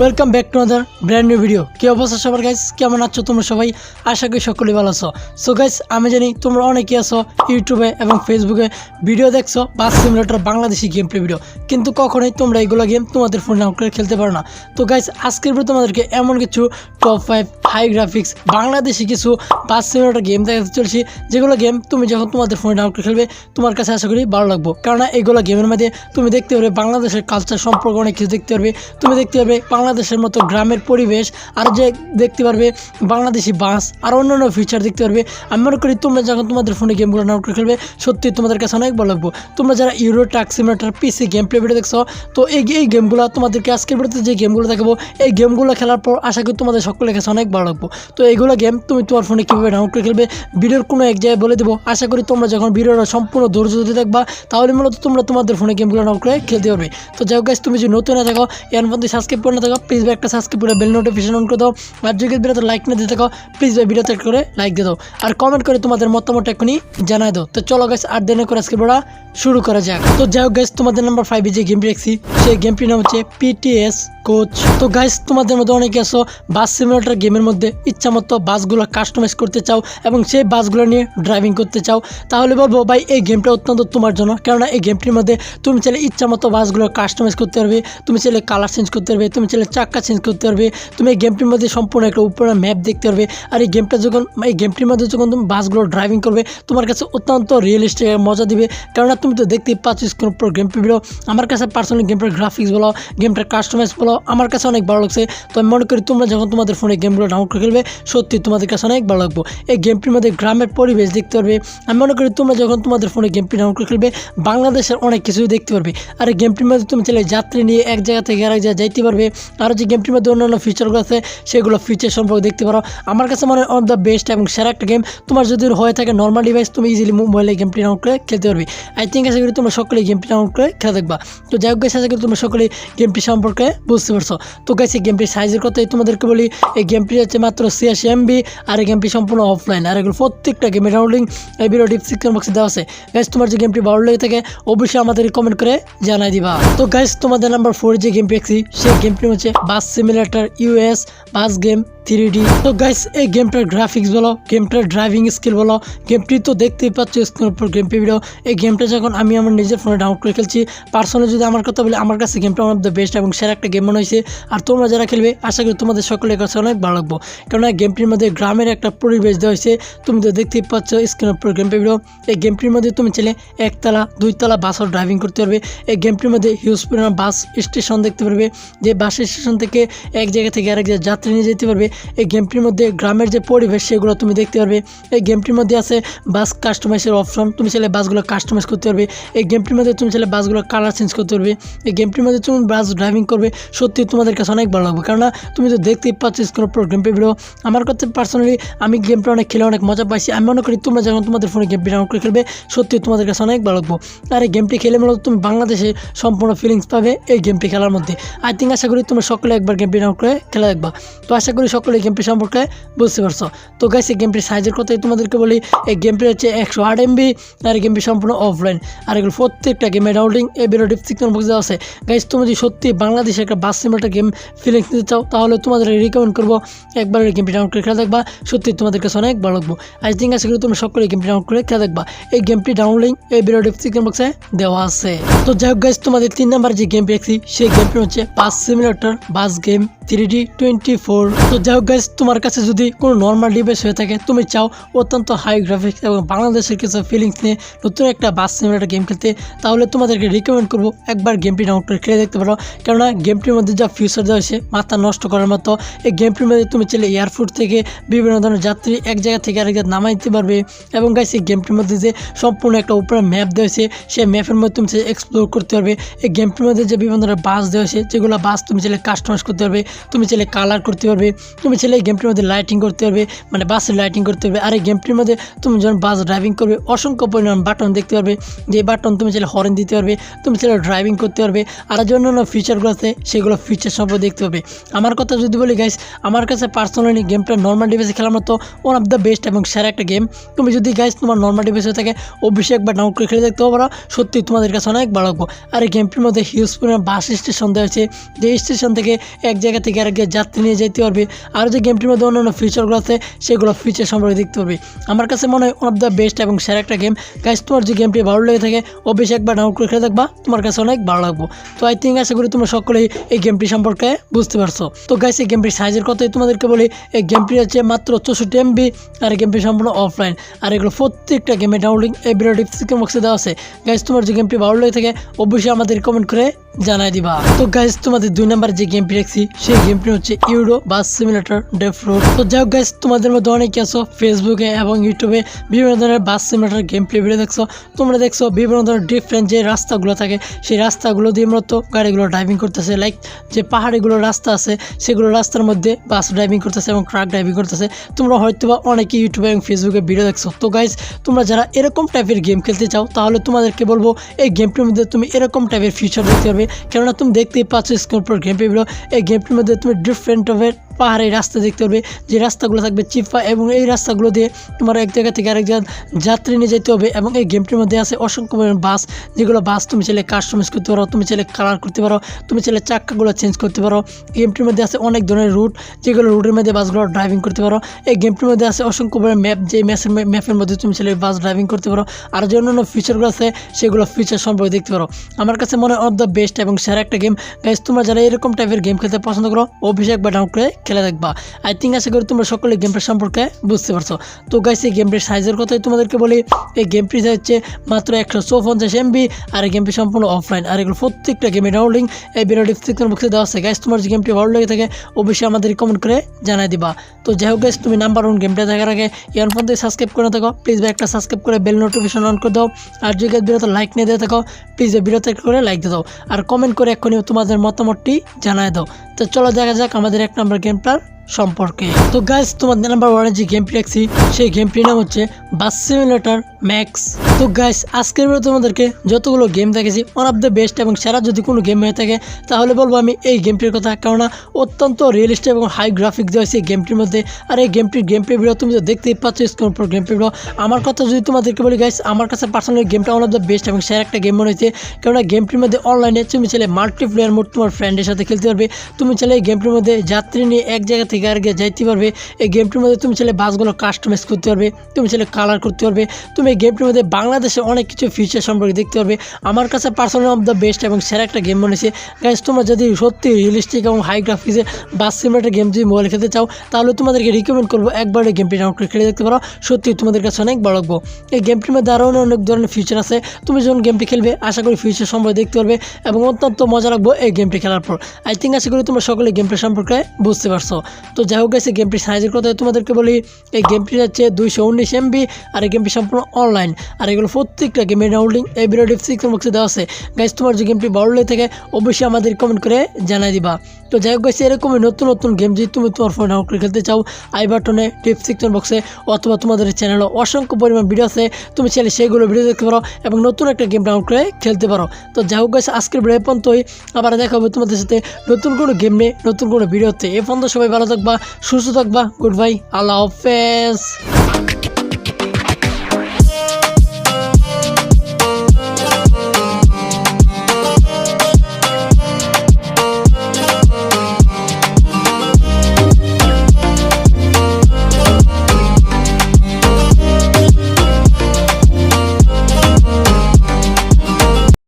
Welcome back to other brand new video কি অবস্থা সবার গাইস কেমন আছো তোমরা সবাই? আশা করি সকলেই ভালো আছো। সো গাইস আমি জানি তোমরা অনেকেই আছো ইউটিউবে এবং ফেসবুকে ভিডিও দেখছ bus simulator Bangladeshi game play video কিন্তু কখনোই তোমরা এগুলো গেম তোমাদের ফোনে ডাউনলোড করে খেলতে পারো না। তো গাইস আজকের ভিডিও তোমাদেরকে এমন কিছু top five high graphics Bangladeshi কিছু বাস সিমুলেটর গেম দেখাতে চলছি। যেগুলো গেম তুমি যখন তোমাদের ফোনে ডাউনলোড করে খেলবে, তোমার কাছে আশা করি ভালো লাগবে। কেননা এগুলো গেমের মধ্যে তুমি দেখতে পারবে বাংলাদেশের কালচার সম্পর্কে অনেক কিছু দেখতে পারবে। তুমি দেখতে পারবে বাংলাদেশের মতো গ্রামের পরিবেশ আর যে দেখতে পারবে বাংলাদেশি বাস আর অন্যান্য ফিচার দেখতে পারবে। আমি মনে করি তোমরা যখন তোমাদের ফোনে গেমগুলো ডাউনলোড করে খেলবে সত্যি তোমাদের কাছে অনেক ভালো লাগবো। তোমরা যারা Euro Truck PC game play video দেখছ তো এই এই গেমগুলো তোমাদেরকে আজকের ভিডিওতে যে গেমগুলো দেখাবো এই গেমগুলো খেলার পর আশা করি তোমাদের সকলের কাছে অনেক ভালো লাগবো। তো এইগুলো গেম তুমি তোমার ফোনে কীভাবে ডাউনলোড করে খেলবে ভিডিওর কোনো এক জায়গায় বলে দেবো। আশা করি তোমরা যখন ভিডিওটা সম্পূর্ণ ধৈর্য ধরে দেখবা তাহলে মূলত তোমরা তোমাদের ফোনে গেমগুলো ডাউনলোড করে খেলতে পারবে। তো যাই হোক guys, তুমি যদি নতুন না থাকো এর মধ্যে সাবস্ক্রাইব করে না থাকো প্লিজ ভাই, একটা সাবস্ক্রাইব করে বেল নোটিফিকেশন অন করে দাও। আর যদি ভিডিওতে লাইক না দিয়ে থাকো প্লিজ ভাই ভিডিওতে করে লাইক দিয়ে দাও। আর কমেন্ট করে তোমাদের মতামত এখনই জানাই দাও। তো চলো গাইস আর দেরি করে আজকে বড়া শুরু করা যাক। তো যাই হোক তোমাদের নাম্বার ফাইভে যে গেমটি দেখছি, সেই গেমটির নাম হচ্ছে পিটিএস কোচ তো গাইস তোমাদের মধ্যে অনেকে আছো বাস সিমুলেটর গেমের মধ্যে ইচ্ছা মতো বাসগুলো কাস্টমাইজ করতে চাও এবং সেই বাসগুলো নিয়ে ড্রাইভিং করতে চাও। তাহলে বলব ভাই, এই গেমটা অত্যন্ত তোমার জন্য। কেননা এই গেমটির মধ্যে তুমি চাইলে ইচ্ছা মতো বাসগুলো কাস্টমাইজ করতে পারবে, তুমি চাইলে কালার চেঞ্জ করতে পারবে, তুমি চাইলে চাক্কা চেঞ্জ করতে পারবে। তুমি এই গেমটির মধ্যে সম্পূর্ণ একটা উপরে ম্যাপ দেখতে পারবে। আর এই গেমটা যখন, এই গেমটির মধ্যে যখন তুমি বাসগুলো ড্রাইভিং করবে, তোমার কাছে অত্যন্ত রিয়েলিস্টিক মজা দিবে। কেননা তুমি তো দেখতেই পাচ্ছ স্ক্রিন উপর গেম ভিডিও আমার কাছে পার্সোনালি গেমটার গ্রাফিক্স বলো গেমটার কাস্টমাইজ বলো, আমার কাছে অনেক ভালো লাগছে। তো আমি মনে করি তোমরা যখন তোমাদের ফোনে গেমগুলো ডাউনলোড করে খেলবে সত্যি তোমাদের কাছে অনেক ভালো লাগবে। এই গেমটির মধ্যে গ্রামের পরিবেশ দেখতে পারবে। আমি মনে করি তোমরা যখন তোমাদের ফোনে গেমটি ডাউনলোড করে খেলবে বাংলাদেশের অনেক কিছুই দেখতে পারবে। আর এই গেমটির মধ্যে তুমি চাইলে যাত্রী নিয়ে এক জায়গা থেকে আরেক জায়গায় যাইতে পারবে। আর যে গেমটির মধ্যে অন্যান্য ফিচারগুলো আছে, সেগুলো ফিচার সম্পর্কে দেখতে পারো। আমার কাছে মনে অন দ্য বেস্ট এবং সেরা একটা গেম তোমার যদি হয়ে থাকে নর্মাল ডিভাইস তুমি ইজিলি মোবাইলে গেমটি ডাউনলোড করে খেলতে পারবে। আই থিঙ্ক আশা করি তোমরা সকলেই গেমটি ডাউনলোড করে খেলা দেখবা। তো যাই হোক আশা করি তোমরা সকলেই গেমটি সম্পর্কে বুঝতে পারছ। তো গাইছে গেমটির সাইজের কথাই তোমাদেরকে বলি। এই গেমটি হচ্ছে মাত্র ছিয়াশি এমবি আর এই গেমটি সম্পূর্ণ অফলাইন আর এগুলো প্রত্যেকটা গেমের ডাউনলোডিং এই ভিডিও ডিসক্রিপশন বক্সে দেওয়া আছে। গাইস তোমার যে গেমটি ভালো লেগে থাকে, অবশ্যই আমাদের কমেন্ট করে জানাই দিবা। তো গাইস তোমাদের নাম্বার ফোর যে গেমটি দেখছি, সেই গেমটি হচ্ছে bus simulator US bus game three D তো গাইস এই গেমটার গ্রাফিক্স বলো গেমটার ড্রাইভিং স্কিল বলো গেমটি তো দেখতেই পাচ্ছ স্ক্রিনের উপর গেম ভিডিও এই গেমটা যখন আমি আমার নিজের ফোনে ডাউনলোড করে খেলছি পার্সোনালি যদি আমার কথা বলি, আমার কাছে গেমটা ওয়ান অফ দ্য বেস্ট এবং সেরা একটা গেম মনে হয়েছে। আর তোমরা যারা খেলবে, আশা করি তোমাদের সকলের কাছে অনেক ভালো লাগবো। কেননা গেমটির মধ্যে গ্রামের একটা পরিবেশ দেওয়া হয়েছে, তুমি তো দেখতেই পাচ্ছ স্ক্রিনের উপর গেম ভিডিও এই গেমটির মধ্যে তুমি চাইলে একতলা, দুইতলা বাসও ড্রাইভিং করতে পারবে। এই গেমটির মধ্যে হিউজ পরিমাণ বাস স্টেশন দেখতে পারবে। যে বাস স্টেশন থেকে এক জায়গা থেকে আরেক জায়গায় যাত্রী নিয়ে যেতে পারবে। এই গেমটির মধ্যে গ্রামের যে পরিবেশ, সেগুলো তুমি দেখতে পারবে। এই গেমটির মধ্যে আছে বাস কাস্টমাইজের অপশন তুমি চাইলে বাসগুলো কাস্টমাইজ করতে পারবে। এই গেমটির মধ্যে তুমি চাইলে বাসগুলো কালার চেঞ্জ করতে পারবে। এই গেমটির মধ্যে তুমি বাস ড্রাইভিং করবে। সত্যি তোমাদের কাছে অনেক ভালো লাগবে। কারণ তুমি তো দেখতেই পাচ্ছ উপর গেম ভিডিও আমার কাছে পার্সোনালি আমি গেমটা অনেক খেলে অনেক মজা পাইছি। আমি মনে করি তোমরা যখন তোমাদের ফোনে গেমটি ডাউনলোড করে খেলবে, সত্যি তোমাদের কাছে অনেক ভালো লাগবে। আর এই গেমটি খেলে মূলত তুমি বাংলাদেশে সম্পূর্ণ ফিলিংস পাবে এই গেমটি খেলার মধ্যে। আই থিঙ্ক আশা করি তোমরা সকলে একবার গেমটি ডাউনলোড করে খেলা দেখবা। তো আশা করি সকলে গেমটি সম্পর্কে বুঝতে পারছ। তো গাইস এই গেমটির সাইজের কথাই তোমাদেরকে বলি, এই গেমটি হচ্ছে একশো আট এমবি আর এই গেমটি সম্পূর্ণ অফলাইন আর এগুলো প্রত্যেকটা গেমের ডাউনলোডিং এই ভিডিও ডিসক্রিপশন বক্সে আছে। গাইস তুমি যদি সত্যি বাংলাদেশে একটা বাস সিমেন্টের গেম ফিলিংস নিতে চাও, তাহলে তোমাদের রিকমেন্ড করব। একবার এই গেমটি ডাউনলোড করে খেলা দেখবা, সত্যি তোমাদের কাছে অনেক ভালো লাগবো। আই থিঙ্ক আশা করি তোমরা সকলে গেমটি ডাউনলোড করে খেলা দেখবা। এই গেমটি ডাউনলোডিং এই ভিডিও ডিসক্রিপশন বক্সে দেওয়া আছে। তো যাই হোক গাইস তোমাদের তিন নাম্বার যে গেম পেয়েছি সেই গেমটি হচ্ছে bus simulator bus game three D twenty four তো যাই হোক গাইস তোমার কাছে যদি কোনো নর্মাল ডিভাইস হয়ে থাকে, তুমি চাও অত্যন্ত হাই গ্রাফিক্স এবং বাংলাদেশের কিছু ফিলিংস নিয়ে নতুন একটা বাস সিমিলেটর গেম খেলতে, তাহলে তোমাদেরকে রিকমেন্ড করব একবার গেমটি ডাউনলোড করে খেলে দেখতে পারো। কেননা গেমটির মধ্যে যা ফিউচার দেওয়া হয়েছে, মাথা নষ্ট করার মতো, এই গেমটির মধ্যে তুমি চাইলে এয়ারপোর্ট থেকে বিভিন্ন ধরনের যাত্রী এক জায়গা থেকে আরেক জায়গায় নামাই দিতে পারবে। এবং গাইস এই গেমটির মধ্যে যে সম্পূর্ণ একটা উপরে ম্যাপ দেওয়া হয়েছে, সেই ম্যাপের মধ্যে তুমি এক্সপ্লোর করতে পারবে। এই গেমটির মধ্যে যে বিভিন্ন ধরনের বাস দেওয়া হয়েছে, যেগুলো বাস তুমি চাইলে কাস্টমাইজ করতে পারবে, তুমি চাইলে কালার করতে পারবে। তুমি চাইলে এই গেমটির মধ্যে লাইটিং করতে পারবে মানে বাসের লাইটিং করতে পারবে, আর এই গেমটির মধ্যে তুমি যখন বাস ড্রাইভিং করবে, অসংখ্য পরিমাণ বাটন দেখতে পারবে, যে বাটন তুমি চাইলে হরেন দিতে পারবে, তুমি চাইলে ড্রাইভিং করতে পারবে, আর যে অন্যান্য ফিচারগুলো আছে, সেগুলো ফিচার সম্পর্কে দেখতে পাবে আমার কথা যদি বলি গাইস আমার কাছে পার্সোনালি গেমটা নর্মাল ডিভাইসে খেলার মতো ওয়ান অফ দ্য বেস্ট এবং সেরা একটা গেম তুমি যদি গাইস তোমার নর্মাল ডিভাইসে থাকে, অবশ্যই একবার ডাউনলোড করে খেলে দেখতে পারো। সত্যি তোমাদের কাছে অনেক ভালো লাগবো। আর এই গেমটির মধ্যে হিউজ পরিমাণ বাস স্টেশন দেওয়া হয়েছে যে স্টেশন থেকে এক জায়গা থেকে আরেক জায়গায় যাত্রী নিয়ে যেতে পারবে। আর যে গেমটির মধ্যে অন্যান্য ফিচারগুলো আছে, সেগুলো ফিচার সম্পর্কে দেখতে পারবে আমার কাছে মনে হয় ওয়ান অফ দ্য বেস্ট এবং সেরা একটা গেম গাইস তোমার যে গেমটি ভালো লেগে থাকে, অবশ্যই একবার ডাউনলোড করে খেলে দেখবা, তোমার কাছে অনেক ভালো লাগবো। তো আই থিঙ্ক আশা করি তোমরা সকলেই এই গেমটি সম্পর্কে বুঝতে পারছ। তো গাইস এই গেমটির সাইজের কথাই তোমাদেরকে বলি। এই গেমটি হচ্ছে মাত্র চৌষট্টি এমবি আর এই গেমটি সম্পূর্ণ অফলাইন আর এগুলো প্রত্যেকটা গেমে ডাউনলোডিং এই ভিডিও ডিসক্রিপশন বক্সে দেওয়া আছে। গাইস তোমার যে গেমটি ভালো লেগে থাকে, অবশ্যই আমাদের কমেন্ট করে জানাই দিবা। তো গাইস তোমাদের দুই নাম্বার যে গেমটি রাখছি সেই গেমটি হচ্ছে ইউরো বাস সিমিলেটর ডেফ রোড তো যাই হোক গাইস তোমাদের মধ্যে অনেকে আছো ফেসবুকে এবং ইউটিউবে বিভিন্ন ধরনের bus simulator game play video দেখছ। তোমরা দেখছ বিভিন্ন ধরনের ডিফারেন্ট যে রাস্তাগুলো থাকে, সেই রাস্তাগুলো দিয়ে মূলত গাড়িগুলো ড্রাইভিং করতেছে। লাইক যে পাহাড়িগুলো রাস্তা আছে, সেগুলো রাস্তার মধ্যে বাস ড্রাইভিং করতেছে এবং ট্রাক ড্রাইভিং করতেছে। তোমরা হয়তো বা অনেকে ইউটিউবে এবং ফেসবুকে ভিডিও দেখছ। তো গাইস তোমরা যারা এরকম টাইপের গেম খেলতে চাও, তাহলে তোমাদেরকে বলব, এই গেমটির মধ্যে তুমি এরকম টাইপের ফিচার দেখতে পারবে। কেননা তুমি দেখতেই পাচ্ছ স্কোর পর এই গেমটির মধ্যে তুমি ডিফারেন্ট পাহাড়ি রাস্তা দেখতে পারবে, যে রাস্তাগুলো থাকবে চিপা এবং এই রাস্তাগুলো দিয়ে তোমার এক জায়গা থেকে আরেক জায়গা যাত্রী নিয়ে যেতে হবে এবং এই গেমটির মধ্যে আছে অসংখ্য বাস, যেগুলো বাস তুমি চাইলে কাস্টমাইজ করতে পারো, তুমি চাইলে কালার করতে পারো, তুমি চাইলে চাক্কাগুলো চেঞ্জ করতে পারো। গেমটির মধ্যে আছে অনেক ধরনের রুট যেগুলো রুটের মধ্যে বাসগুলো ড্রাইভিং করতে পারো। এই গেমটির মধ্যে আছে অসংখ্য ম্যাপ যে ম্যাপের ম্যাপের মধ্যে তুমি চাইলে বাস ড্রাইভিং করতে পারো। আর যে অন্যান্য ফিচারগুলো আছে, সেগুলো ফিচার সম্পর্কে দেখতে পারো। আমার কাছে মনে হয় অফ দ্য বেস্ট এবং সেরা একটা গেম তোমরা যারা এরকম টাইপের গেম খেলতে পছন্দ করো, অভিষেক বা ডাউন করে খেলে দেখবা। আই থিঙ্ক আশা করি তোমরা সকলে গেমটার সম্পর্কে বুঝতে পারছ। তো গাইস এই গেমটির সাইজের কথাই তোমাদেরকে বলি। এই গেমটি হচ্ছে মাত্র একশো চৌপঞ্চাশ এমবি আর এই গেমটি সম্পূর্ণ অফলাইন আর এগুলো প্রত্যেকটা গেমের ডাউনলিং এই ভিডিও ডিসক্রিপশন বক্সে দেওয়া আছে। গাইস তোমার যে গেমটি ভালো লেগে থাকে, অবশ্যই আমাদের কমেন্ট করে জানাই দিবা। তো যাই হোক গাইস তুমি নাম্বার ওয়ান গেমটা দেখার আগে ইয়ার ফোন থেকে সাবস্ক্রাইব করে থাকো। প্লিজ ভাই, একটা সাবস্ক্রাইব করে বেল নোটিফিকেশন অন করে দাও। আর যদি গাইস ভিডিওতে লাইক নিয়ে দিয়ে থাকো প্লিজ ভিডিওতে করে লাইক দিয়ে দাও। আর কমেন্ট করে এক্ষুনি তোমাদের মতামতটি জানাই দাও। তো চলো দেখা যাক আমাদের এক নম্বর গেমটার সম্পর্কে। তো গাইস তোমাদের নাম্বার ওয়ানে যে গেমটি রাখছি সেই গেমটির নাম হচ্ছে বাস সিমুলেটর ম্যাক্স তো গাইস আজকের ভিডিও তোমাদেরকে যতগুলো গেম দেখেছি ওয়ান অফ দ্য বেস্ট এবং সেরা যদি কোনো গেম হয়ে থাকে, তাহলে বলব আমি এই গেমটির কথা। কেননা অত্যন্ত রিয়েলিস্টিক এবং হাই গ্রাফিক দেওয়া হয়েছে এই গেমটির মধ্যে। আর এই গেমটির গেম ভিডিও তুমি তো দেখতেই পাচ্ছ স্ক্রিন পর গেম ভিডিও আমার কথা যদি তোমাদেরকে বলি গাইস আমার কাছে পার্সোনালি গেমটা ওয়ান অফ দ্য বেস্ট এবং সেরা একটা গেম মনে হয়েছে। কেননা গেমটির মধ্যে অনলাইনে তুমি চাইলে মাল্টিপ্লেয়ার মোড তোমার ফ্রেন্ডের সাথে খেলতে পারবে। তুমি চাইলে এই গেমটির মধ্যে যাত্রী নিয়ে এক জায়গা থেকে আর গিয়ে যাইতে পারবে। এই গেমটির মধ্যে তুমি চাইলে বাসগুলো কাস্টমাইজ করতে পারবে, তুমি চাইলে কালার করতে পারবে, তুমি এই গেমটির মধ্যে বাংলাদেশে অনেক কিছু ফিচার সম্পর্কে দেখতে পারবে। আমার কাছে পার্সোনাল অফ দ্য বেস্ট এবং সেরা একটা গেম মনে হয়েছে গাইজ তোমরা যদি সত্যি রিয়েলিস্টিক এবং হাই গ্রাফিক্সের বাস সিমেন্টের গেম যদি মোবাইল খেলতে চাও, তাহলে তোমাদেরকে রিকমেন্ড করব একবার এই গেমটি ডাউনলোড করে খেলে দেখতে পারো। সত্যি তোমাদের কাছে অনেক বড় লাগবো। এই গেমটির মধ্যে আরও অনেক ধরনের ফিচার আছে। তুমি যখন গেমটি খেলবে, আশা করি ফিচার সম্পর্কে দেখতে পারবে এবং অত্যন্ত মজা লাগবো এই গেমটি খেলার পর। আই থিঙ্ক আশা করি তোমরা সকলে গেমটি সম্পর্কে বুঝতে পারছ। তো যাই হোক গেছে গেমটির সাইজের কথা তোমাদেরকে বলি। এই গেমটি হচ্ছে দুইশো উনিশ এমবি আর এই গেমটি সম্পূর্ণ অনলাইন আর এগুলো প্রত্যেকটা গেমের ডাউনলোডিং এই ভিডিও ডিসক্রিপশন বক্সে দেওয়া আছে। গাইজ তোমার যে গেমটি ভালো থেকে থাকে, অবশ্যই আমাদের কমেন্ট করে জানাই দিবা। তো যাই হোক গেছে এরকমই নতুন নতুন গেম যদি তুমি তোমার ফোনে ডাউনলোড করে খেলতে চাও আই বাটনে ডিসক্রিপশন বক্সে অথবা তোমাদের চ্যানেলে অসংখ্য পরিমাণ ভিডিও আছে, তুমি চাইলে সেইগুলো ভিডিও দেখতে পারো এবং নতুন একটা গেম ডাউনলোড করে খেলতে পারো। তো যাই হোক গেছে আজকের ভিডিও পর্যন্তই। আবার দেখা হবে তোমাদের সাথে নতুন কোনো গেম নিয়ে, নতুন কোনো ভিডিওতে এ পর্যন্ত সবাই ভালো থাকবা, সুস্থ থাকবা গুড বাই আল্লাহ হাফেজ।